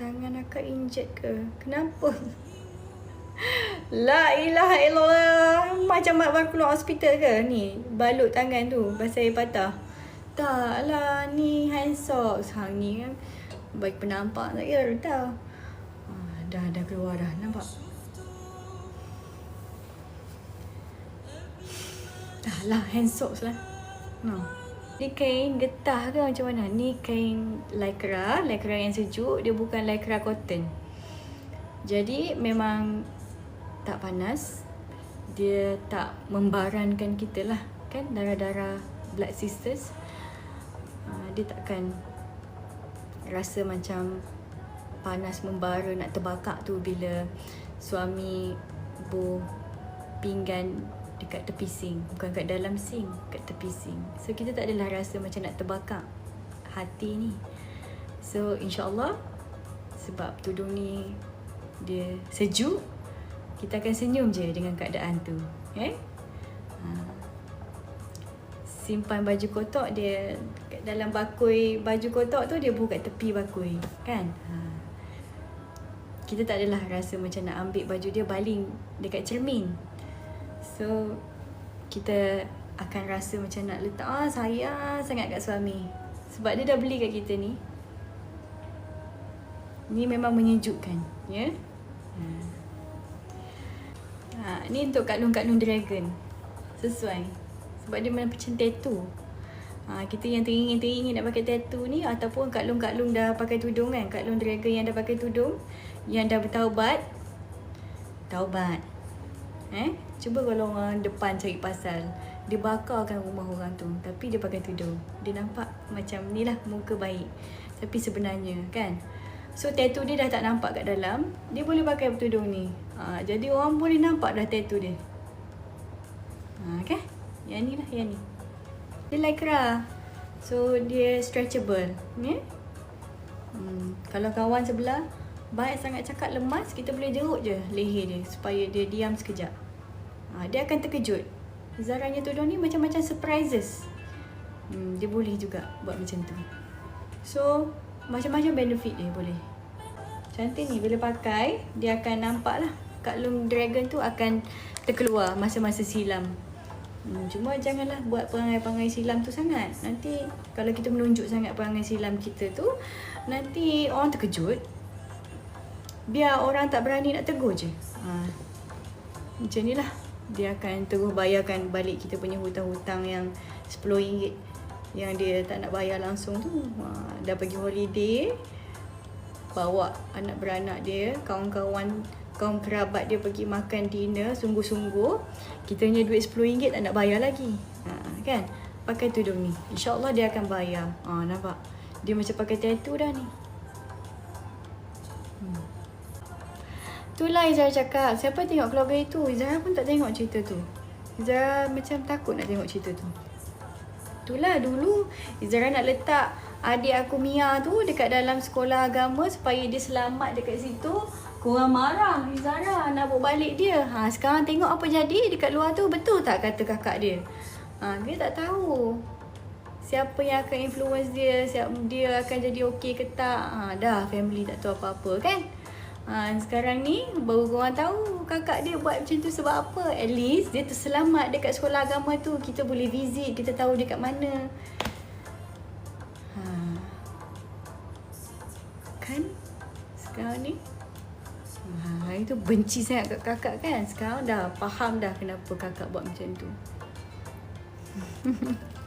Tangan akak injet ke? Kenapa? La ilaha illallah. Macam mak baru keluar hospital ke ni? Balut tangan tu pasal air patah. Tak lah ni hand socks. Hang ni kan baik penampak tak ya tau. Ah, dah dah keluar dah nampak. Dah lah hand socks lah. No. Ni kain getah ke macam mana? Ni kain lycra, lycra yang sejuk. Dia bukan lycra cotton. Jadi memang tak panas. Dia tak membarankan kita lah. Kan darah-darah blood sisters. Uh, dia takkan rasa macam panas membara nak terbakar tu bila suami bu pinggan dekat tepi sing bukan kat dalam sing kat tepi sing so kita tak adalah rasa macam nak terbakar hati ni. So insyaallah sebab tudung ni dia sejuk kita akan senyum je dengan keadaan tu eh? Ha. simpan baju kotak dia kat dalam bakui baju kotak tu dia buka tepi bakui kan? Ha. kita tak adalah rasa macam nak ambil baju dia baling dekat cermin So kita akan rasa macam nak letak ah sayang sangat kat suami. Sebab dia dah beli kat kita ni. Ni memang menyejukkan, ya. Ha. ha ni untuk kalung-kalung dragon. Sesuai. Sebab dia macam tattoo. Ha, kita yang teringin-teringin nak pakai tattoo ni ataupun kalung-kalung dah pakai tudung kan, kalung dragon yang dah pakai tudung, yang dah bertaubat. Taubat. Eh? Cuba kalau orang depan cari pasal Dia bakarkan rumah orang tu Tapi dia pakai tudung. Dia nampak macam ni lah muka baik. Tapi sebenarnya kan? So tattoo dia dah tak nampak kat dalam Dia boleh pakai tudung ni. Ha, Jadi orang boleh nampak dah tattoo dia. Ha, Okay Yang ni lah yang ni. Dia lycra. So dia stretchable Ni hmm, Kalau kawan sebelah Baik sangat cakap lemas, kita boleh jeruk je leher dia supaya dia diam sekejap. Ha, dia akan terkejut. Zaranya tudung ni macam-macam surprises. Hmm, dia boleh juga buat macam tu. So, macam-macam benefit dia boleh. Cantik ni bila pakai, dia akan nampak lah kalung dragon tu akan terkeluar masa-masa silam. Hmm, cuma janganlah buat perangai-perangai silam tu sangat. Nanti kalau kita menunjuk sangat perangai silam kita tu, nanti orang terkejut biar orang tak berani nak tegur je. Ha. Macam ni lah. Dia akan terus bayarkan balik kita punya hutang-hutang yang RM10 yang dia tak nak bayar langsung tu. Ha. Dah pergi holiday. Bawa anak beranak dia, kawan-kawan kaum kerabat dia pergi makan dinner sungguh-sungguh. Kita punya duit RM10 tak nak bayar lagi. Ha. Kan? Pakai tudung ni. InsyaAllah dia akan bayar. Ha, nampak? Dia macam pakai tattoo dah ni. Itulah Izara cakap. Siapa tengok keluarga itu? Izara pun tak tengok cerita tu. Izara macam takut nak tengok cerita tu. Itulah dulu Izara nak letak adik aku Mia tu dekat dalam sekolah agama supaya dia selamat dekat situ. Korang marah Izara nak bawa balik dia. Ha, sekarang tengok apa jadi dekat luar tu. Betul tak kata kakak dia? Ha, dia tak tahu. Siapa yang akan influence dia, siapa dia akan jadi okey ke tak. Ha, dah family tak tahu apa-apa kan? Ha, sekarang ni baru korang tahu kakak dia buat macam tu sebab apa. At least dia terselamat dekat sekolah agama tu. Kita boleh visit, kita tahu dia kat mana. Ha. Kan? Sekarang ni. Ha, itu benci sangat kat kakak kan. Sekarang dah faham dah kenapa kakak buat macam tu.